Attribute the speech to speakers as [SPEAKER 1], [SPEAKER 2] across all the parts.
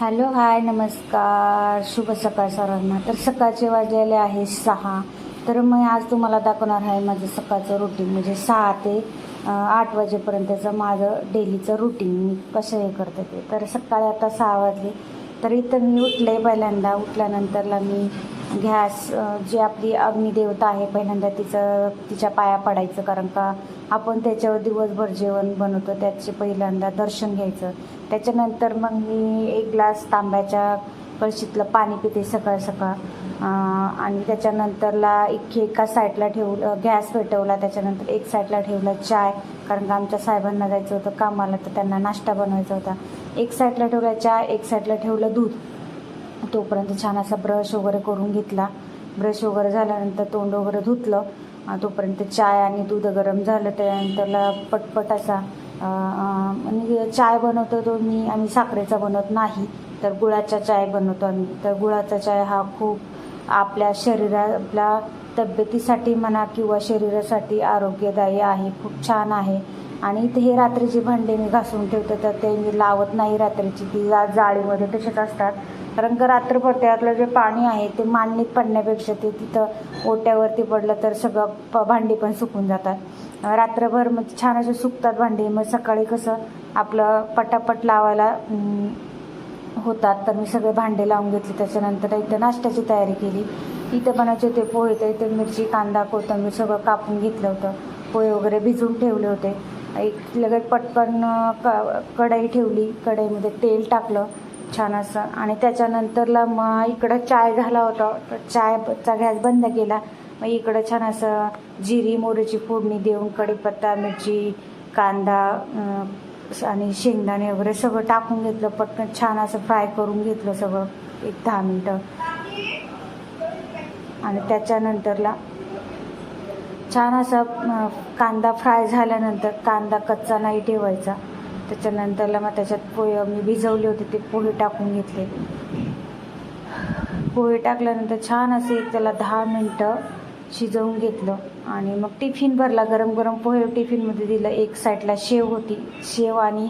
[SPEAKER 1] Hello hi नमस्कार. शुभ सकाळ सर्वांना. तर सकाळचे वाजलेले आहे सहा. तर मी आज तुम्हाला दाखवणार आहे माझं सकाळचं रुटीन म्हणजे सहा ते आठ वाजेपर्यंतचं माझं डेलीचं रुटीन मी कसं हे करते ते. तर सकाळी आता सहा वाजले. तर इथं मी उठले पहिल्यांदा. उठल्यानंतरला मी गॅस जी आपली अग्निदेवता आहे पहिल्यांदा तिचं तिच्या पाया पडायचं. कारण का आपण त्याच्यावर दिवसभर जेवण बनवतो. त्याचे पहिल्यांदा दर्शन घ्यायचं. त्याच्यानंतर मग मी एक ग्लास तांब्याच्या कळशीतलं पाणी पिते सकाळ सकाळ. आणि त्याच्यानंतरला एक एका साईडला ठेवलं गॅस पेटवला. त्याच्यानंतर एक साईडला ठेवलं चाय. कारण का आमच्या साहेबांना जायचं होतं कामाला तर त्यांना नाश्ता बनवायचा होता. एक साईडला ठेवला चाय एक साईडला ठेवलं दूध. तोपर्यंत छान असा ब्रश वगैरे करून घेतला. ब्रश वगैरे झाल्यानंतर तोंड वगैरे धुतलं. तोपर्यंत चाय आणि दूध गरम झालं. त्यानंतरला पटपट असा म्हणजे चाय बनवतो तो मी आम्ही साखरेचा बनवत नाही. तर गुळाचा चाय बनवतो आम्ही. तर गुळाचा चाय हा खूप आपल्या शरीरा आपल्या तब्येतीसाठी म्हणा किंवा शरीरासाठी आरोग्यदायी आहे. खूप छान आहे. आणि ते हे रात्रीची भांडे मी घासून ठेवते तर ते मी लावत नाही रात्रीची. ती जा जाळीमध्ये तसेच असतात. कारण का रात्रभर त्यातलं जे पाणी आहे ते मांडणीत पडण्यापेक्षा ते तिथं ओट्यावरती पडलं तर सगळं प भांडी पण सुकून जातात. रात्रभर मग छान असे सुकतात भांडी. मग सकाळी कसं आपलं पटापट लावायला होतात. तर मी सगळे भांडे लावून घेतले. त्याच्यानंतर इथं नाश्त्याची तयारी केली. इथं बनायचे होते पोहे तर इथे मिरची कांदा कोथंबीर सगळं कापून घेतलं होतं. पोहे वगैरे भिजवून ठेवले होते. एक लगेच पटकन क कढई ठेवली. कढईमध्ये तेल टाकलं. छान असं. आणि त्याच्यानंतरला मग इकडं चाय झाला होता. तर चायचा गॅस बंद केला. मग इकडं छान असं जिरी मोरीची फोडणी देऊन कढीपत्ता मिरची कांदा आणि शेंगदाणे वगैरे सगळं टाकून घेतलं. पटकन छान असं फ्राय करून घेतलं सगळं. एक दहा मिनटं. आणि त्याच्यानंतरला छान असा कांदा फ्राय झाल्यानंतर कांदा कच्चा नाही ठेवायचा. त्याच्यानंतरला मग त्याच्यात पोहे मी भिजवले होते ते पोहे टाकून घेतले. पोहे टाकल्यानंतर छान असे एक त्याला दहा मिनटं शिजवून घेतलं आणि मग टिफिन भरला गरम गरम पोहे टिफिनमध्ये दिलं. एक साईडला शेव होती. शेव आणि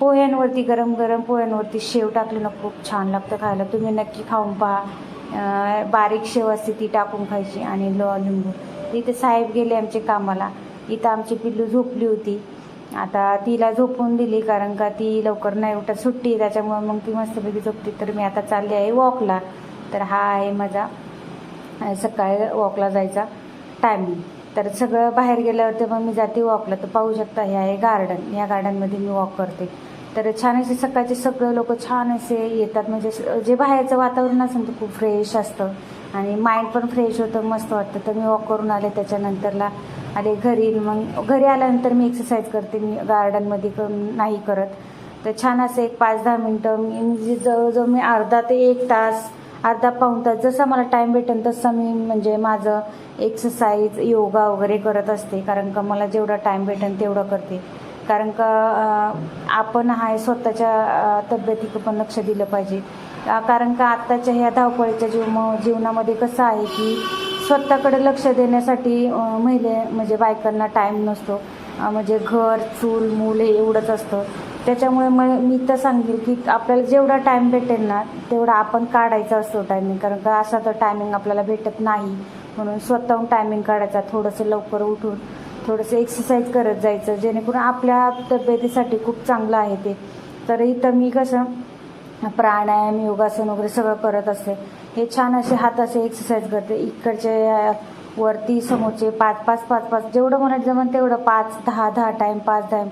[SPEAKER 1] पोह्यांवरती गरम गरम पोह्यांवरती शेव टाकलं ना खूप छान लागतं खायला. तुम्ही नक्की खाऊन पहा. बारीक शेव असते ती टाकून खायची आणि ल लिंबू. इथे साहेब गेले आमचे कामाला. इथं आमची पिल्लू झोपली होती. आता तिला झोपून दिली कारण का ती लवकर नाही उठत. सुट्टी त्याच्यामुळं त्याच्यामुळे मग ती मस्तपैकी झोपते. तर मी आता चालली आहे वॉकला. तर हा आहे माझा सकाळी वॉकला जायचा टायमिंग तर सगळं बाहेर गेल्यावरती मग मी जाते वॉकला. तर पाहू शकता हे आहे गार्डन या गार्डनमध्ये मी वॉक करते. तर छान असे सकाळचे सगळे लोक छान असे येतात. म्हणजे जे बाहेरचं वातावरण असेल ते खूप फ्रेश असतं. आणि माइंड पण फ्रेश होतं मस्त वाटतं. तर मी वॉक करून आले. त्याच्यानंतरला आले घरी मग घरी आल्यानंतर मी एक्सरसाइज करते मी गार्डनमध्ये क नाही करत. तर छान असं एक पाच दहा मिनटं मी जवळजवळ मी अर्धा ते एक तास अर्धा पाऊण तास जसा मला टाईम भेटेल तसं मी म्हणजे माझं एक्सरसाइज योगा वगैरे करत असते. कारण का मला जेवढा टाईम भेटेल तेवढं करते. कारण का आपण हा स्वतःच्या अं, तब्येतीकडे पण लक्ष दिलं पाहिजे. कारण का आत्ताच्या ह्या धावपळीच्या जीव जीवनामध्ये कसं आहे की स्वतःकडे लक्ष देण्यासाठी महिले म्हणजे बायकांना टाईम नसतो. म्हणजे घर चूल मूल हे एवढंच असतं. त्याच्यामुळे मग मी तर सांगेल की आपल्याला जेवढा टाईम भेटेल ना तेवढा आपण काढायचा असतो टायमिंग कारण का असा तर टायमिंग आपल्याला भेटत नाही. म्हणून स्वतःहून टायमिंग काढायचा थोडंसं लवकर उठून थोडंसं एक्सरसाइज करत जायचं. जेणेकरून आपल्या तब्येतीसाठी खूप चांगलं आहे ते. तर इथं मी कसं प्राणायाम योगासन वगैरे सगळं करत असते. हे छान असे हात असे एक्सरसाइज करते. इकडचे वरती समोरचे पाच पाच पाच पाच जेवढं मला जमन तेवढं पाच दहा दहा टाईम पाच टाईम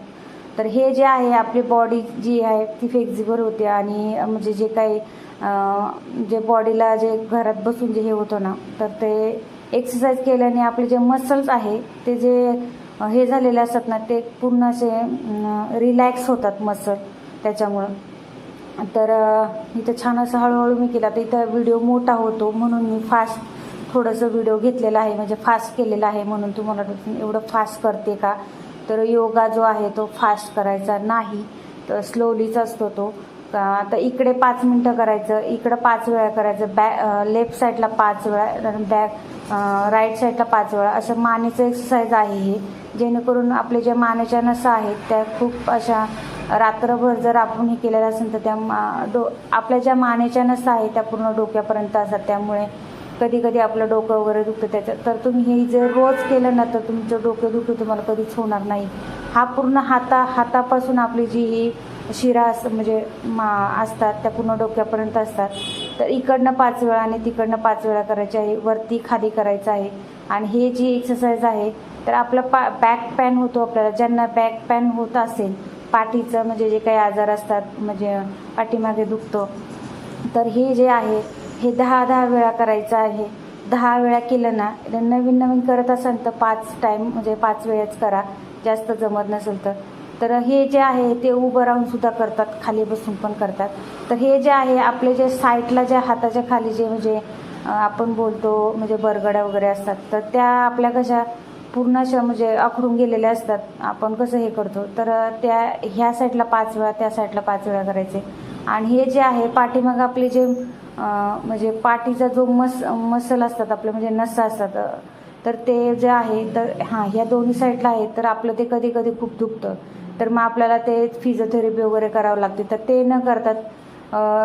[SPEAKER 1] तर हे जे आहे आपली बॉडी जी आहे ती फ्लेक्झिबल होते आणि म्हणजे जे काही जे बॉडीला जे घरात बसून जे हे होतं ना तर ते एक्सरसाइज केल्याने आपले जे मसल्स आहे ते जे हे झालेले असतात ना ते पूर्ण असे रिलॅक्स होतात मसल त्याच्यामुळं. तर इथं छान असं हळूहळू मी केला. तर इथं व्हिडिओ मोठा होतो म्हणून मी फास्ट थोडंसं व्हिडिओ घेतलेला आहे. म्हणजे फास्ट केलेला आहे म्हणून तुम्हाला एवढं फास्ट करते का? तर योगा जो आहे तो फास्ट करायचा नाही. तर स्लोलीच असतो तो. का? आता इकडे पाच मिनटं करायचं इकडं पाच वेळा करायचं बॅ लेफ्ट साईडला पाच वेळा बॅक राईट साईडला पाच वेळा. असं मानेचं एक्सरसाइज आहे हे. जेणेकरून आपले ज्या मानेच्या नसा आहेत त्या खूप अशा रात्रभर जर आपण हे केलेलं असेल तर त्या मा डो आपल्या ज्या मानेच्या नसा आहेत त्या पूर्ण डोक्यापर्यंत असतात. त्यामुळे कधी कधी आपलं डोकं वगैरे दुखतं. त्याच्यात तर तुम्ही हे जर रोज केलं ना तर तुमचं डोकं दुखतं तुम्हाला कधीच होणार नाही. हा पूर्ण हाता हातापासून आपली जी ही शिरा अस म्हणजे मा असतात त्या पूर्ण डोक्यापर्यंत असतात. तर इकडनं पाच वेळा आणि तिकडनं पाच वेळा करायचे आहे. वरती खाली करायचं आहे. आणि हे जी एक्सरसाइज आहे तर आपलं पा बॅक पॅन होतो आपल्याला. ज्यांना बॅक पॅन होत असेल पाठीचं म्हणजे जे काही आजार असतात म्हणजे पाठीमागे दुखतो. तर हे जे आहे हे दहा दहा वेळा करायचं आहे. दहा वेळा केलं ना नवीन नवीन करत असाल तर पाच टाईम म्हणजे पाच वेळेच करा. जास्त जमत नसेल तर. तर हे जे आहे ते उभं राहून सुद्धा करतात खाली बसून पण करतात. तर हे जे आहे आपले जे साईडला ज्या हाताच्या खाली जे म्हणजे आपण बोलतो म्हणजे बरगड्या वगैरे असतात तर त्या आपल्या कशा पूर्ण अशा म्हणजे आखडून गेलेल्या असतात. आपण कसं हे करतो? तर त्या ह्या साईडला पाच वेळा त्या साईडला पाच वेळा करायचे. आणि हे जे आहे पाठीमाग आपले जे म्हणजे पाठीचा जो मस मसल असतात आपले म्हणजे नसा असतात तर ते जे आहे तर हां ह्या दोन्ही साईडला आहे तर आपलं ते कधी कधी खूप दुखतं. तर मग आपल्याला ते फिजिओथेरपी वगैरे करावं लागते. तर ते न करतात.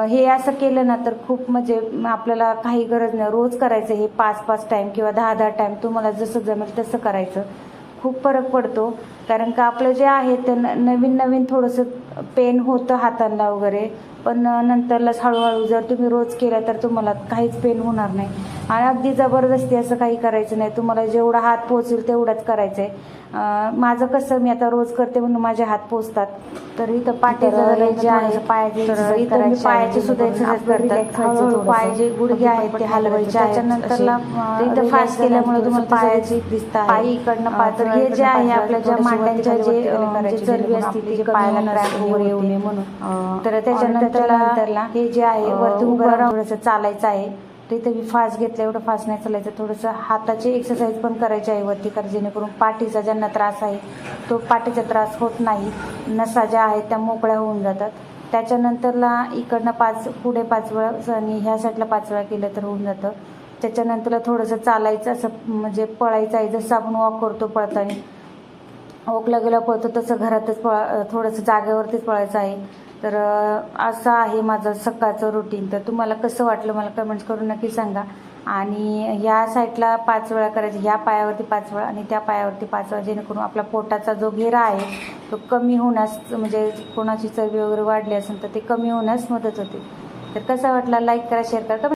[SPEAKER 1] हे असं केलं ना तर खूप म्हणजे आपल्याला काही गरज नाही. रोज करायचं हे पाच पाच टाईम किंवा दहा दहा टाईम तुम्हाला जसं जमेल तसं करायचं. खूप फरक पडतो. कारण का आपलं जे आहे ते न नवीन नवीन थोडंसं पेन होतं हातांना वगैरे. पण नंतरलाच हळूहळू जर तुम्ही रोज केलं तर तुम्हाला काहीच पेन होणार नाही. आणि अगदी जबरदस्ती असं काही करायचं नाही. तुम्हाला जेवढा हात पोचेल तेवढाच करायचं आहे माझं कसं मी आता रोज करते म्हणून माझे हात पोचतात. तर इथं पाठीचं
[SPEAKER 2] पायाची
[SPEAKER 1] पायाची सुद्धा एक्सरसाइज करतात.
[SPEAKER 2] व्हायचं
[SPEAKER 1] हळूहळू
[SPEAKER 2] थोडंसं.
[SPEAKER 1] पाय जे गुडघे आहेत ते हलवायचे. त्याच्यानंतरला इथं फास्ट केल्यामुळे तुम्हाला पायाची पायी इकडनं पाय हे जे आहे आपल्या ज्या मांड्यांच्या जे चरबी असते ती पायाला क्रॅक वगैरे येऊ नये म्हणून. तर त्याच्यानंतरला हे जे आहे वरती उभं राहून थोडंसं चालायचं आहे. तर इथं मी फास्ट घेतलं एवढं फास्ट नाही चालायचं. थोडंसं हाताची एक्सरसाइज पण करायची आहे वरती कारण जेणेकरून पाठीचा ज्यांना त्रास आहे तो पाठीचा त्रास होत नाही. नसा ज्या आहेत त्या मोकळ्या होऊन जातात. त्याच्यानंतरला इकडनं पाच पुढे पाच वेळा आणि ह्या साईडला पाच वेळा केलं तर होऊन जातं. त्याच्यानंतरला थोडंसं चालायचं असं म्हणजे पळायचं आहे. जसं आपण वॉक करतो पळताना ओकला गेला पळतो तसं घरातच पळा थोडंसं जागेवरतीच पळायचं आहे. तर असं आहे माझं सकाळचं रुटीन तर तुम्हाला कसं वाटलं मला कमेंट्स करून नक्की सांगा. आणि या साईडला पाच वेळा करायचं ह्या पायावरती पाच वेळा आणि त्या पायावरती पाच वेळा जेणेकरून आपला पोटाचा जो घेरा आहे तो कमी होण्यास म्हणजे कोणाची चरबी वगैरे वाढली असेल तर ते कमी होण्यास मदत होते. तर कसा वाटला? लाईक करा शेअर करा.